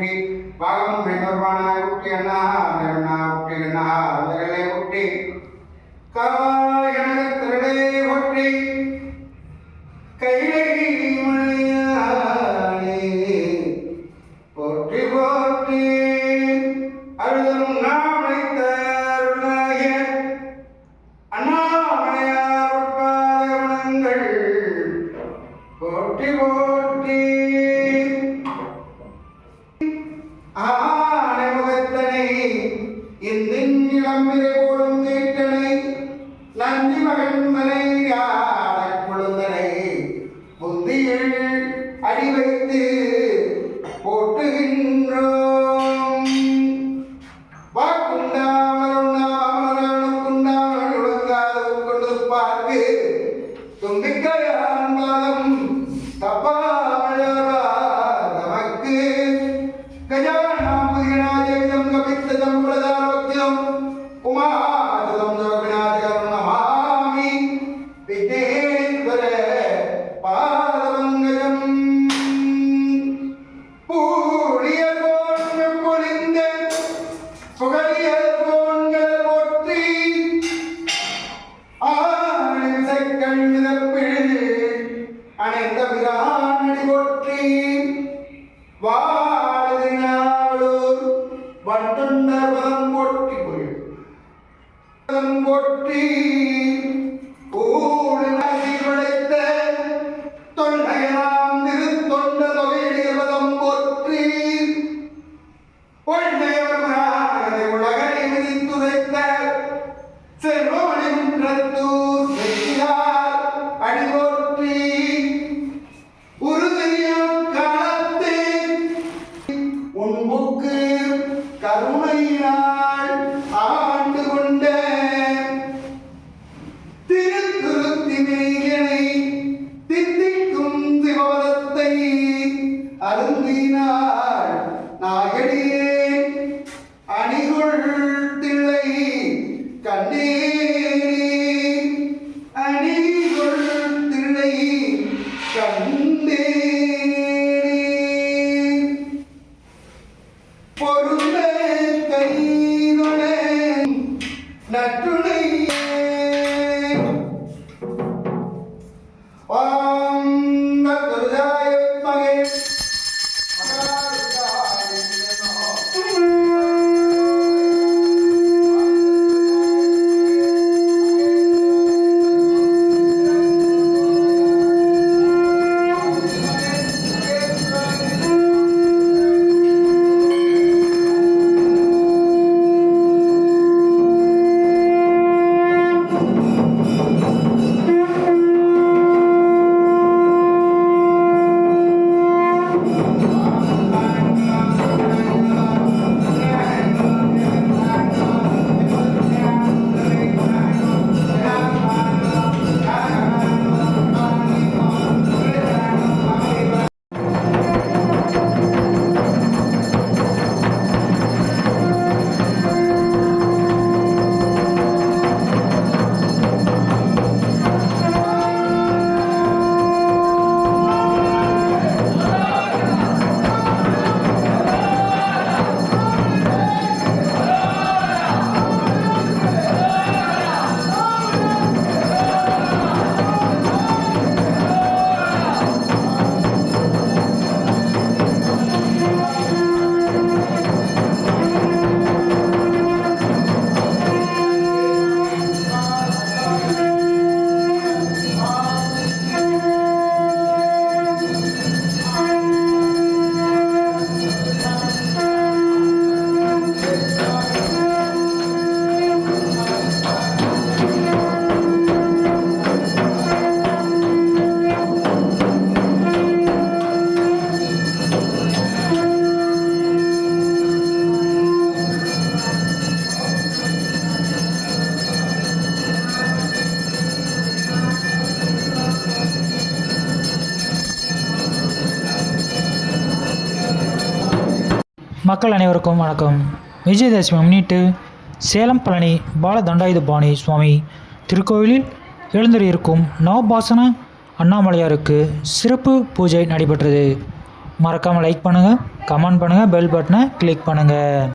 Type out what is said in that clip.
ஊற்றி பாகம் பெண்ணொருவானாய் ஊற்றி அண்ணா அண்ணா ஊற்றி அண்ணா அருந்தகளே ஊற்றி எனது திரளே ஊற்றி கைலை மணியானே അനന്ത പിരാണി പൊട്ടി വാഴുതിനാളൂർ വണ്ടുണ്ടർവതം പൊട്ടി പൊട്ടി கருணையினால் ஆண்டு கொண்ட திருத்துருத்தி மேகனை தித்திக்கும் சிவபதத்தை அருந்தினார் நாயடியே அணிகுள் தில்லை கண்டேனே அணிகுள் தில்லை நற்றுணையே மக்கள் அனைவருக்கும் வணக்கம். விஜயதசமி முன்னிட்டு சேலம் பழனி பால தண்டாயுதபாணி சுவாமி திருக்கோவிலில் எழுந்தருளியிருக்கும் நவபாசன அண்ணாமலையாருக்கு சிறப்பு பூஜை நடைபெற்றது. மறக்காமல் லைக் பண்ணுங்கள் கமெண்ட் பண்ணுங்கள் பெல் பட்டனை கிளிக் பண்ணுங்கள்